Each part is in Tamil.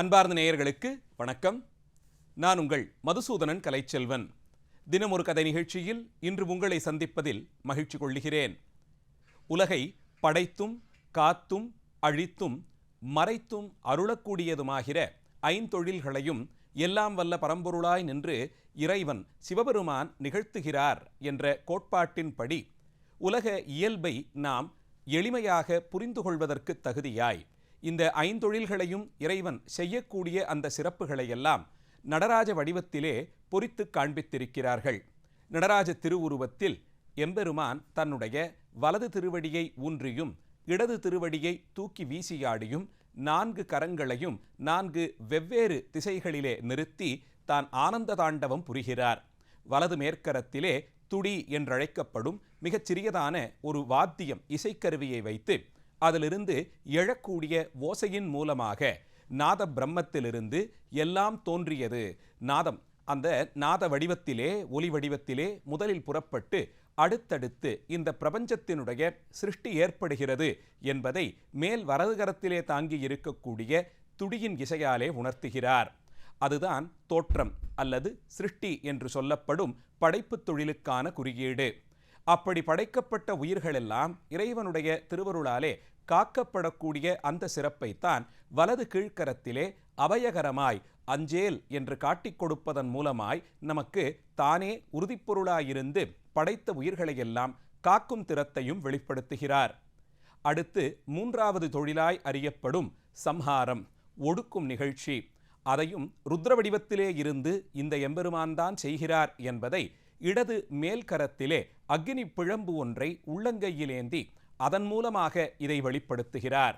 அன்பார்ந்த நேயர்களுக்கு வணக்கம். நான் உங்கள் மதுசூதனன் கலைச்செல்வன். தினம் ஒரு கதை நிகழ்ச்சியில் இன்று உங்களை சந்திப்பதில் மகிழ்ச்சி கொள்கிறேன். உலகை படைத்தும் காத்தும் அழித்தும் மறைத்தும் அருளக்கூடியதுமாகிற ஐந்தொழில்களையும் எல்லாம் வல்ல பரம்பொருளாய் நின்று இறைவன் சிவபெருமான் நிகழ்த்துகிறார் என்ற கோட்பாட்டின்படி உலக இயல்பை நாம் எளிமையாக புரிந்து கொள்வதற்கு தகுதியாய் இந்த ஐந்தொழில்களையும் இறைவன் செய்யக்கூடிய அந்த சிறப்புகளையெல்லாம் நடராஜ வடிவத்திலே பொறித்து காண்பித்திருக்கிறார்கள். நடராஜ திருவுருவத்தில் எம்பெருமான் தன்னுடைய வலது திருவடியை ஊன்றியும் இடது திருவடியை தூக்கி வீசியாடியும் நான்கு கரங்களையும் நான்கு வெவ்வேறு திசைகளிலே நிறுத்தி தான் ஆனந்த தாண்டவம் புரிகிறார். வலது மேற்கரத்திலே துடி என்றழைக்கப்படும் மிகச் சிறியதான ஒரு வாத்தியம் இசைக்கருவியை வைத்து அதிலிருந்து எழக்கூடிய ஓசையின் மூலமாக நாத பிரம்மத்திலிருந்து எல்லாம் தோன்றியது. நாதம் அந்த நாத வடிவத்திலே ஒலி வடிவத்திலே முதலில் புறப்பட்டு அடுத்தடுத்து இந்த பிரபஞ்சத்தினுடைய சிருஷ்டி ஏற்படுகிறது என்பதை மேல் வரதுகரத்திலே தாங்கி இருக்கக்கூடிய துடியின் இசையாலே உணர்த்துகிறார். அதுதான் தோற்றம் அல்லது சிருஷ்டி என்று சொல்லப்படும் படைப்புத் தொழிலுக்கான குறியீடு. அப்படி படைக்கப்பட்ட உயிர்களெல்லாம் இறைவனுடைய திருவருளாலே காக்கப்படக்கூடிய அந்த சிறப்பைத்தான் வலது கீழ்க்கரத்திலே அபயகரமாய் அஞ்சேல் என்று காட்டிக் கொடுப்பதன் மூலமாய் நமக்கு தானே உறுதிப்பொருளாயிருந்து படைத்த உயிர்களையெல்லாம் காக்கும் திறத்தையும் வெளிப்படுத்துகிறார். அடுத்து மூன்றாவது தொழிலாய் அறியப்படும் சம்ஹாரம் ஒடுக்கும் நிகழ்ச்சி. அதையும் ருத்ர வடிவத்திலே இருந்து இந்த எம்பெருமான் தான் செய்கிறார் என்பதை இடது மேல்கரத்திலே அக்னி பிழம்பு ஒன்றை உள்ளங்கையிலேந்தி அதன் மூலமாக இதை வெளிப்படுத்துகிறார்.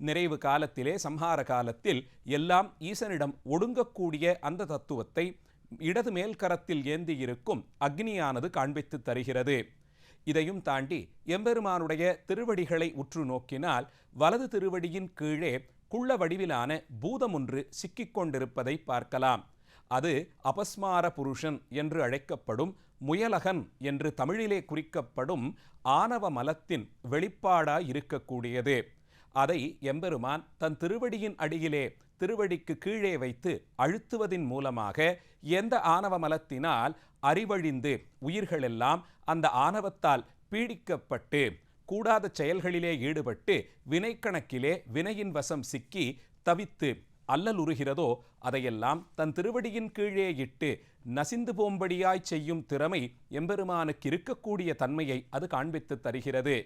நிறைவு காலத்திலே சம்ஹார காலத்தில் எல்லாம் ஈசனிடம் ஒடுங்கக்கூடிய அந்த தத்துவத்தை இடது மேல்கரத்தில் ஏந்தி அக்னியானது காண்பித்து தருகிறது. இதையும் தாண்டி எம்பெருமானுடைய திருவடிகளை உற்று நோக்கினால் வலது திருவடியின் கீழே குள்ள வடிவிலான பூதம் ஒன்று சிக்கிக் கொண்டிருப்பதை பார்க்கலாம். அது அபஸ்மார புருஷன் என்று அழைக்கப்படும் முயலகன் என்று தமிழிலே குறிக்கப்படும் ஆணவ மலத்தின் வெளிப்பாடாய் இருக்கக்கூடியது அதை எம்பெருமான் தன் திருவடியின் அடியிலே திருவடிக்கு கீழே வைத்து அழுத்துவதின் மூலமாக எந்த ஆணவ மலத்தினால் அறிவழிந்து உயிர்களெல்லாம் அந்த ஆணவத்தால் பீடிக்கப்பட்டு கூடாத செயல்களிலே ஈடுபட்டு வினைக்கணக்கிலே வினையின் வசம் சிக்கி தவித்து அல்லலுறுகிறதோ அதையெல்லாம் தன் திருவடியின் கீழே இட்டு நசிந்து போம்படியாய் செய்யும் திறமை எம்பெருமானுக்கு இருக்கக்கூடிய தன்மையை அது காண்பித்து தருகிறது.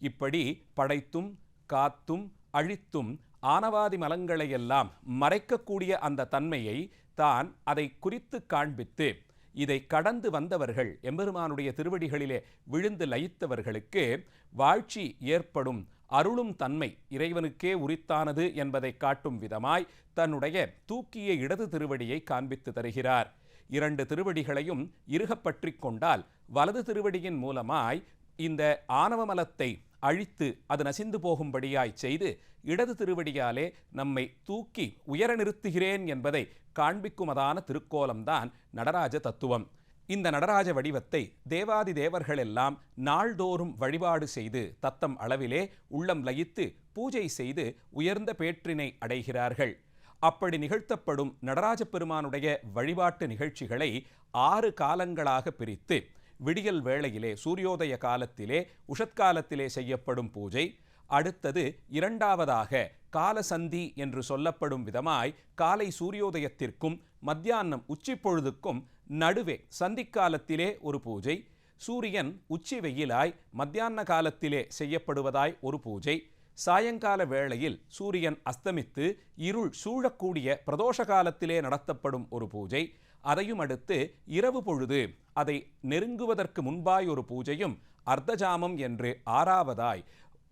இப்படி படைத்தும் காத்தும் அழித்தும் ஆனவாதி மலங்களையெல்லாம் மறைக்கக்கூடிய அந்த தன்மையை தான் அதை குறித்து காண்பித்து இதை கடந்து வந்தவர்கள் எம்பெருமானுடைய திருவடிகளிலே விழுந்து லயித்தவர்களுக்கு வாழ்ச்சி ஏற்படும் அருளும் தன்மை இறைவனுக்கே உரித்தானது என்பதை காட்டும் விதமாய் தன்னுடைய தூக்கிய இடது திருவடியை காண்பித்து தருகிறார். இரண்டு திருவடிகளையும் இறுகப்பற்றி கொண்டால் வலது திருவடியின் மூலமாய் இந்த ஆணவமலத்தை அழித்து அது நசிந்து போகும்படியாய் செய்து இடது திருவடியாலே நம்மை தூக்கி உயர நிறுத்துகிறேன் என்பதை காண்பிக்குமதான திருக்கோலம்தான் நடராஜ தத்துவம். இந்த நடராஜ வடிவத்தை தேவாதி தேவர்களெல்லாம் நாள்தோறும் வழிபாடு செய்து தத்தம் அளவிலே உள்ளம் லயித்து பூஜை செய்து உயர்ந்த பேற்றினை அடைகிறார்கள். அப்படி நிகழ்த்தப்படும் நடராஜ பெருமானுடைய வழிபாட்டு நிகழ்ச்சிகளை ஆறு காலங்களாக பிரித்து விடியல் வேளையிலே சூரியோதய காலத்திலே உஷத்காலத்திலே செய்யப்படும் பூஜை அடுத்தது இரண்டாவதாக காலசந்தி என்று சொல்லப்படும் விதமாய் காலை சூரியோதயத்திற்கும் மத்தியானம் உச்சி பொழுதுக்கும் நடுவே சந்திக்காலத்திலே ஒரு பூஜை சூரியன் உச்சி வெயிலாய் மத்தியான காலத்திலே செய்யப்படுவதாய் ஒரு பூஜை சாயங்கால வேளையில் சூரியன் அஸ்தமித்து இருள் சூழக்கூடிய பிரதோஷ காலத்திலே நடத்தப்படும் ஒரு பூஜை அதையும் அடுத்து இரவு பொழுது அதை நெருங்குவதற்கு முன்பாய் ஒரு பூஜையும் அர்த்தஜாமம் என்று ஆறாவதாய்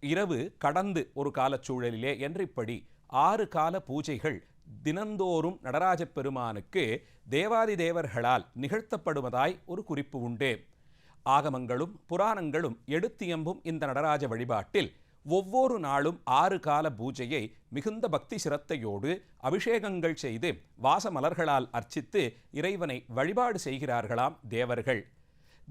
இரவு கடந்து ஒரு காலச்சூழலிலே என்று இப்படி ஆறு கால பூஜைகள் தினந்தோறும் நடராஜ பெருமானுக்கு தேவாதி தேவர்களால் நிகழ்த்தப்படுவதாய் ஒரு குறிப்பு உண்டு. ஆகமங்களும் புராணங்களும் எடுத்தியம்பும் இந்த நடராஜ வழிபாட்டில் ஒவ்வொரு நாளும் ஆறு கால பூஜையை மிகுந்த பக்தி சிரத்தையோடு அபிஷேகங்கள் செய்து வாசமலர்களால் அர்ச்சித்து இறைவனை வழிபாடு செய்கிறார்களாம் தேவர்கள்.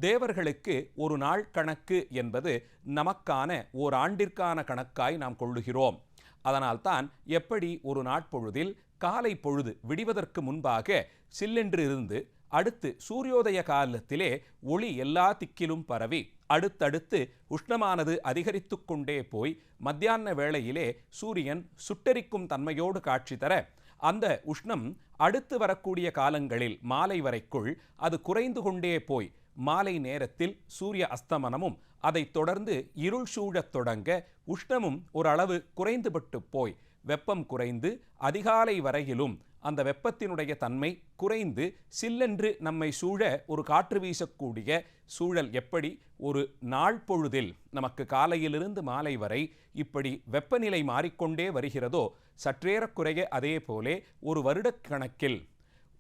தேவர்களுக்கு ஒரு நாள் கணக்கு என்பது நமக்கான ஓர் ஆண்டிற்கான கணக்காய் நாம் கொள்ளுகிறோம். அதனால்தான் எப்படி ஒரு நாட்பொழுதில் காலை பொழுது விடிவதற்கு முன்பாக சில்லென்று இருந்து அடுத்து சூரியோதய காலத்திலே ஒளி எல்லா திக்கிலும் பரவி அடுத்தடுத்து உஷ்ணமானது அதிகரித்து கொண்டே போய் மத்தியான வேளையிலே சூரியன் சுட்டெரிக்கும் தன்மையோடு காட்சி தர அந்த உஷ்ணம் அடுத்து வரக்கூடிய காலங்களில் மாலை வரைக்குள் அது குறைந்து கொண்டே போய் மாலை நேரத்தில் சூரிய அஸ்தமனமும் அதைத் தொடர்ந்து இருள் சூழத் தொடங்க உஷ்ணமும் ஓரளவு குறைந்துபட்டு போய் வெப்பம் குறைந்து அதிகாலை வரையிலும் அந்த வெப்பத்தினுடைய தன்மை குறைந்து சில்லென்று நம்மை சூழ ஒரு காற்று வீசக்கூடிய சூழல் எப்படி? ஒரு நாள் பொழுதில் நமக்கு காலையிலிருந்து மாலை வரை இப்படி வெப்பநிலை மாறிக்கொண்டே வருகிறதோ சற்றேறக்குறைய அதே போலே ஒரு வருடக்கணக்கில்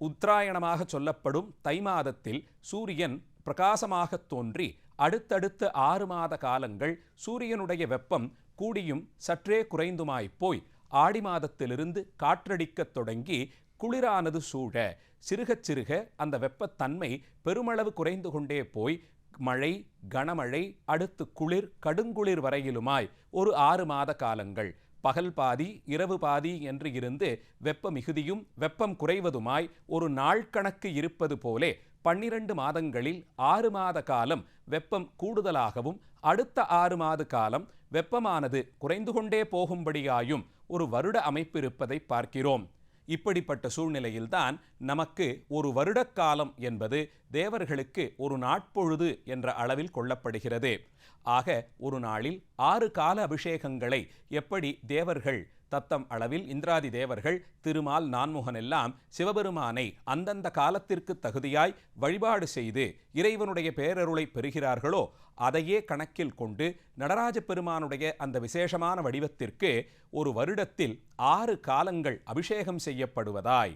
உத்தராயணமாக சொல்லப்படும் தை மாதத்தில் சூரியன் பிரகாசமாக தோன்றி அடுத்தடுத்த ஆறு மாத காலங்கள் சூரியனுடைய வெப்பம் கூடியும் சற்றே குறைந்துமாய்ப் போய் ஆடி மாதத்திலிருந்து காற்றடிக்கத் தொடங்கி குளிரானது சூழ சிறுகச் சிறுக அந்த வெப்பத்தன்மை பெருமளவு குறைந்து கொண்டே போய் மழை கனமழை அடுத்து குளிர் கடுங்குளிர் வரையிலுமாய் ஒரு ஆறு மாத காலங்கள். பகல் பாதி இரவு பாதி என்று இருந்து வெப்ப மிகுதியும் வெப்பம் குறைவதுமாய் ஒரு நாள் கணக்கு இருப்பது போலே பன்னிரண்டு மாதங்களில் ஆறு மாத காலம் வெப்பம் கூடுதலாகவும் அடுத்த ஆறு மாத காலம் வெப்பமானது குறைந்து கொண்டே போகும்படியாயும் ஒரு வருட அமைப்பு இருப்பதை பார்க்கிறோம். இப்படிப்பட்ட சூழ்நிலையில்தான் நமக்கு ஒரு வருடக்காலம் என்பது தேவர்களுக்கு ஒரு நாட்பொழுது என்ற அளவில் கொள்ளப்படுகிறது. ஆக ஒரு நாளில் ஆறு கால அபிஷேகங்களை எப்படி தேவர்கள் தத்தம் அளவில் இந்திராதி தேவர்கள் திருமால் நான்முகன் எல்லாம் சிவபெருமானை அந்தந்த காலத்திற்கு தகுதியாய் வழிபாடு செய்து இறைவனுடைய பேரருளை பெறுகிறார்களோ அதையே கணக்கில் கொண்டு நடராஜ பெருமானுடைய அந்த விசேஷமான வடிவத்திற்கு ஒரு வருடத்தில் ஆறு காலங்கள் அபிஷேகம் செய்யப்படுவதாய்.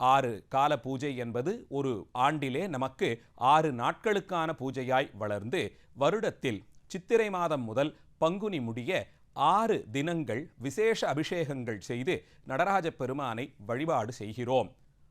ஆறு கால பூஜை என்பது ஒரு ஆண்டிலே நமக்கு ஆறு நாட்களுக்கான பூஜையாய் வளர்ந்து வருடத்தில் சித்திரை மாதம் முதல் பங்குனி முடிய ஆறு தினங்கள் விசேஷ அபிஷேகங்கள் செய்து நடராஜ பெருமானை வழிபாடு செய்கிறோம்.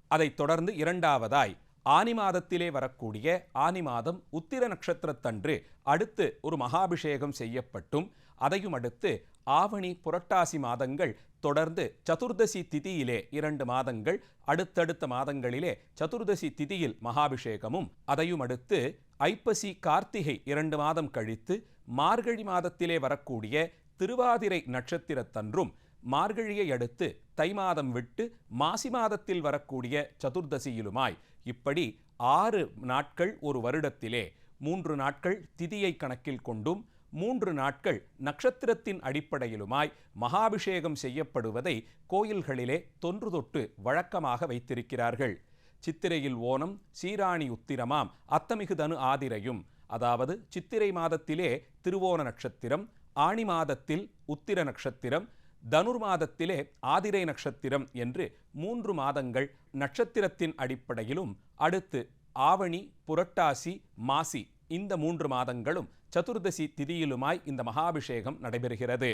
அதைத் தொடர்ந்து இரண்டாவதாய் ஆனி மாதத்திலே வரக்கூடிய ஆனி மாதம் உத்திர நட்சத்திரத்தன்று அடுத்து ஒரு மகாபிஷேகம் செய்யப்பட்டும். அதையும் அடுத்து ஆவணி புரட்டாசி மாதங்கள் தொடர்ந்து சதுர்தசி திதியிலே இரண்டு மாதங்கள் அடுத்தடுத்த மாதங்களிலே சதுர்தசி திதியில் மகாபிஷேகமும் அதையும் அடுத்து ஐப்பசி கார்த்திகை இரண்டு மாதம் கழித்து மார்கழி மாதத்திலே வரக்கூடிய திருவாதிரை நட்சத்திரத்தன்றும் மார்கழியை அடுத்து தை மாதம் விட்டு மாசி மாதத்தில் வரக்கூடிய சதுர்தசியிலுமாய் இப்படி ஆறு நாட்கள் ஒரு வருடத்திலே மூன்று நாட்கள் திதியை கணக்கில் கொண்டும் மூன்று நாட்கள் நட்சத்திரத்தின் அடிப்படையிலுமாய் மகாபிஷேகம் செய்யப்படுவதை கோயில்களிலே தொன்று தொட்டு வழக்கமாக வைத்திருக்கிறார்கள். சித்திரையில் ஓணம் சீராணி உத்திரமாம் அத்தமிகுதனு ஆதிரையும் அதாவது சித்திரை மாதத்திலே திருவோண நட்சத்திரம் ஆணி மாதத்தில் உத்திர நட்சத்திரம் தனுர் மாதத்திலே ஆதிரை நட்சத்திரம் என்று மூன்று மாதங்கள் நட்சத்திரத்தின் அடிப்படையிலும் அடுத்து ஆவணி புரட்டாசி மாசி இந்த மூன்று மாதங்களும் சதுர்தசி திதியிலுமாய் இந்த மகாபிஷேகம் நடைபெறுகிறது.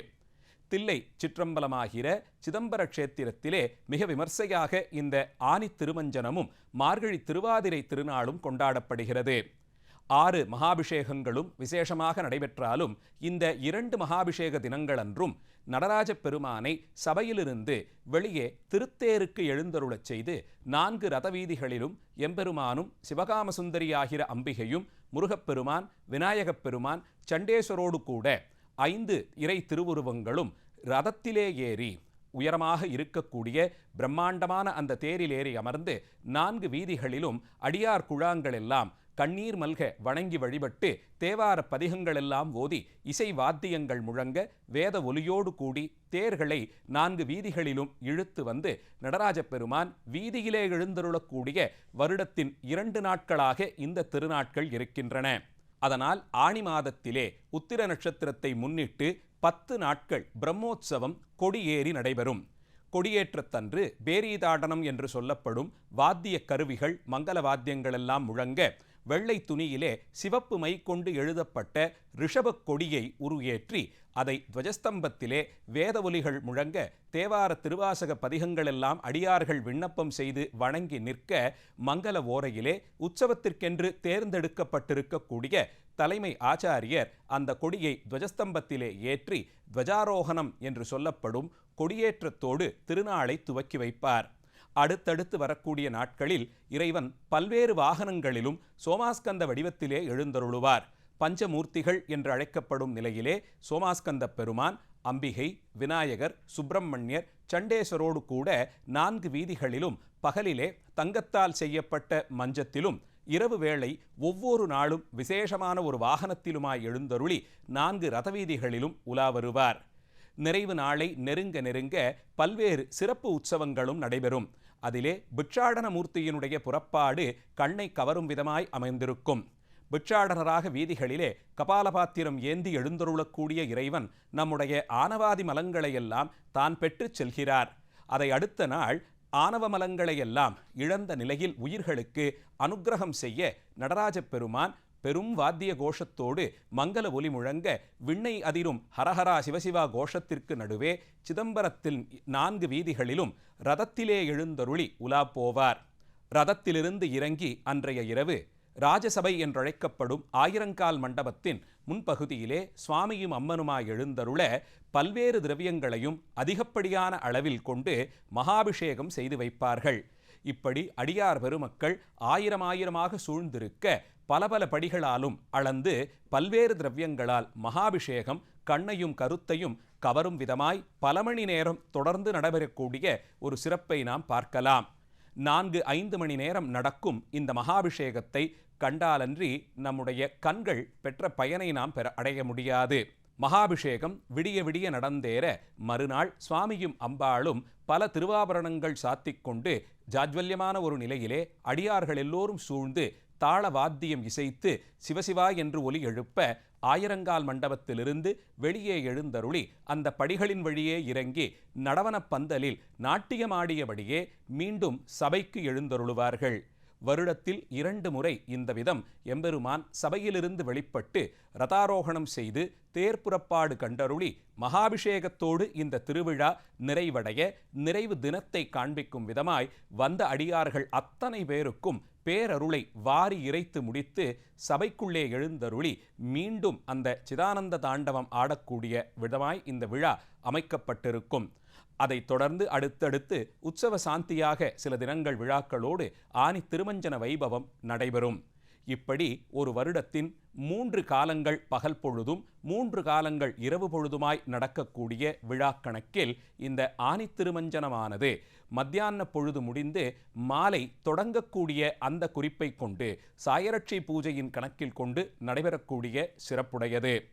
தில்லை சிற்றம்பலமாகிற சிதம்பர க்ஷேத்திரத்திலே மிக விமர்சையாக இந்த ஆனி திருமஞ்சனமும் மார்கழி திருவாதிரை திருநாளும் கொண்டாடப்படுகிறது. ஆறு மகாபிஷேகங்களும் விசேஷமாக நடைபெற்றாலும் இந்த இரண்டு மகாபிஷேக தினங்களன்றும் நடராஜ பெருமானை சபையிலிருந்து வெளியே திருத்தேருக்கு எழுந்தருளச் செய்து நான்கு ரதவீதிகளிலும் எம்பெருமானும் சிவகாமசுந்தரியாகிற அம்பிகையும் முருகப்பெருமான் விநாயகப் பெருமான் சண்டேஸ்வரோடு கூட ஐந்து இறை திருவுருவங்களும் ரதத்திலே ஏறி உயரமாக இருக்கக்கூடிய பிரம்மாண்டமான அந்த தேரில் ஏறி அமர்ந்து நான்கு வீதிகளிலும் அடியார் குழாங்கள் எல்லாம் கண்ணீர் மல்க வணங்கி வழிபட்டு தேவார பதிகங்களெல்லாம் ஓதி இசை வாத்தியங்கள் முழங்க வேத ஒலியோடு கூடி தேர்களை நான்கு வீதிகளிலும் இழுத்து வந்து நடராஜ பெருமான் வீதியிலே எழுந்தருளக்கூடிய வருடத்தின் இரண்டு நாட்களாக இந்த திருநாட்கள் இருக்கின்றன. அதனால் ஆணி மாதத்திலே உத்திர நட்சத்திரத்தை முன்னிட்டு பத்து நாட்கள் பிரம்மோற்சவம் கொடியேறி நடைபெறும். கொடியேற்றத்தன்று பேரீதாடனம் என்று சொல்லப்படும் வாத்திய கருவிகள் மங்கள வாத்தியங்களெல்லாம் முழங்க வெள்ளை துணியிலே சிவப்பு மை கொண்டு எழுதப்பட்ட ரிஷபக் கொடியை உருவேற்றி அதை துவஜஸ்தம்பத்திலே வேத ஒலிகள் முழங்க தேவார திருவாசக பதிகங்களெல்லாம் அடியார்கள் விண்ணப்பம் செய்து வணங்கி நிற்க மங்கள ஓரையிலே உற்சவத்திற்கென்று தேர்ந்தெடுக்கப்பட்டிருக்கக்கூடிய தலைமை ஆச்சாரியர் அந்த கொடியை துவஜஸ்தம்பத்திலே ஏற்றி துவஜாரோகணம் என்று சொல்லப்படும் கொடியேற்றத்தோடு திருநாளை துவக்கி வைப்பார். அடுத்தடுத்து வரக்கூடிய நாட்களில் இறைவன் பல்வேறு வாகனங்களிலும் சோமாஸ்கந்த வடிவத்திலே எழுந்தருளுவார். பஞ்சமூர்த்திகள் என்று அழைக்கப்படும் நிலையிலே சோமாஸ்கந்த பெருமான் அம்பிகை விநாயகர் சுப்பிரமணியர் சண்டேஸ்வரோடு கூட நான்கு வீதிகளிலும் பகலிலே தங்கத்தால் செய்யப்பட்ட மஞ்சத்திலும் இரவு வேளை ஒவ்வொரு நாளும் விசேஷமான ஒரு வாகனத்திலுமாய் எழுந்தருளி நான்கு ரதவீதிகளிலும் உலா வருவார் நிறைவு நாளை நெருங்க நெருங்க பல்வேறு சிறப்பு உற்சவங்களும் நடைபெறும். அதிலே பிட்சாடன மூர்த்தியினுடைய புறப்பாடு கண்ணை கவரும் விதமாய் அமைந்திருக்கும். பிட்சாடனராக வீதிகளிலே கபாலபாத்திரம் ஏந்தி எழுந்தருளக்கூடிய இறைவன் நம்முடைய ஆனவாதி மலங்களையெல்லாம் தான் பெற்றுச் செல்கிறார். அதை அடுத்த நாள் ஆணவ மலங்களையெல்லாம் இழந்த நிலையில் உயிர்களுக்கு அனுக்கிரகம் செய்ய நடராஜப் பெருமான் பெரும் வாத்திய கோஷத்தோடு மங்கள ஒலி முழங்க விண்ணை அதிரும் ஹரஹரா சிவசிவா கோஷத்திற்கு நடுவே சிதம்பரத்தில் நான்கு வீதிகளிலும் ரதத்திலே எழுந்தருளி உலா போவார் ரதத்திலிருந்து இறங்கி அன்றைய இரவு ராஜசபை என்றழைக்கப்படும் ஆயிரங்கால் மண்டபத்தின் முன்பகுதியிலே சுவாமியும் அம்மனுமாய் எழுந்தருள பல்வேறு திரவியங்களையும் அதிகப்படியான அளவில் கொண்டு மகாபிஷேகம் செய்து வைப்பார்கள். இப்படி அடியார் பெருமக்கள் ஆயிரம் ஆயிரமாக சூழ்ந்திருக்க பல பல படிகளாலும் அளந்து பல்வேறு திரவியங்களால் மகாபிஷேகம் கண்ணையும் கருத்தையும் கவரும் விதமாய் பல மணி நேரம் தொடர்ந்து நடைபெறக்கூடிய ஒரு சிறப்பை நாம் பார்க்கலாம். நான்கு ஐந்து மணி நேரம் நடக்கும் இந்த மகாபிஷேகத்தை கண்டாலன்றி நம்முடைய கண்கள் பெற்ற பயனை நாம் பெற அடைய முடியாது. மகாபிஷேகம் விடிய விடிய நடந்தேற மறுநாள் சுவாமியும் அம்பாளும் பல திருவாபரணங்கள் சாத்திக் கொண்டு ஜாஜ்வல்யமான ஒரு நிலையிலே அடியார்கள் எல்லோரும் சூழ்ந்து தாள வாத்தியம் இசைத்து சிவசிவா என்று ஒலி எழுப்ப ஆயிரங்கால் மண்டபத்திலிருந்து வெளியே எழுந்தருளி அந்த படிகளின் வழியே இறங்கி நடவனப் பந்தலில் நாட்டியமாடியபடியே மீண்டும் சபைக்கு எழுந்தருளுவார்கள். வருடத்தில் இரண்டு முறை இந்த விதம் எம்பெருமான் சபையிலிருந்து வெளிப்பட்டு ரதாரோகணம் செய்து தேர்ப்புறப்பாடு கண்டருளி மகாபிஷேகத்தோடு இந்த திருவிழா நிறைவடைய நிறைவு தினத்தை காண்பிக்கும் விதமாய் வந்த அடியார்கள் அத்தனை பேருக்கும் பேரருளை வாரி இறைத்து முடித்து சபைக்குள்ளே எழுந்தருளி மீண்டும் அந்த சிதானந்த தாண்டவம் ஆடக்கூடிய விதமாய் இந்த விழா அமைக்கப்பட்டிருக்கும். அதைத் தொடர்ந்து அடுத்தடுத்து உற்சவ சாந்தியாக சில தினங்கள் விழாக்களோடு ஆனி திருமஞ்சன வைபவம் நடைபெறும். இப்படி ஒரு வருடத்தின் மூன்று காலங்கள் பகல் பொழுதும் மூன்று காலங்கள் இரவு பொழுதுமாய் நடக்கக்கூடிய விழா கணக்கில் இந்த ஆனி திருமஞ்சனமானது மத்தியான பொழுது முடிந்து மாலை தொடங்கக்கூடிய அந்த குறிப்பை கொண்டு சாயரட்சி பூஜையின் கணக்கில் கொண்டு நடைபெறக்கூடிய சிறப்புடையது.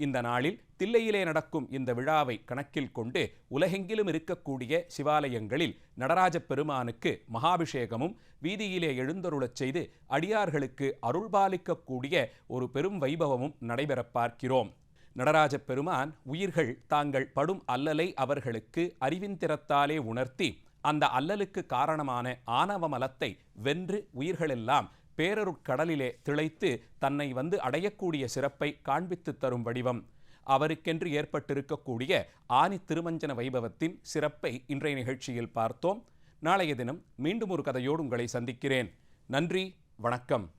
இந்த நாளில் தில்லையிலே நடக்கும் இந்த விழாவை கணக்கில் கொண்டு உலகெங்கிலும் இருக்கக்கூடிய சிவாலயங்களில் நடராஜ பெருமானுக்கு மகாபிஷேகமும் வீதியிலே எழுந்தருளச் செய்து அடியார்களுக்கு அருள்பாலிக்கக்கூடிய ஒரு பெரும் வைபவமும் நடைபெறப் பார்க்கிறோம். நடராஜ பெருமான் உயிர்கள் தாங்கள் படும் அல்லலை அவர்களுக்கு அறிவின் திறத்தாலே உணர்த்தி அந்த அல்லலுக்கு காரணமான ஆணவ மலத்தை வென்று உயிர்களெல்லாம் பேரருட்கடலிலே திளைத்து தன்னை வந்து அடையக்கூடிய சிறப்பை காண்பித்து தரும் வடிவம். அவருக்கென்று ஏற்பட்டிருக்கக்கூடிய ஆனி திருமஞ்சன வைபவத்தின் சிறப்பை இன்றைய நிகழ்ச்சியில் பார்த்தோம். நாளைய தினம் மீண்டும் ஒரு கதையோடு உங்களை சந்திக்கிறேன். நன்றி வணக்கம்.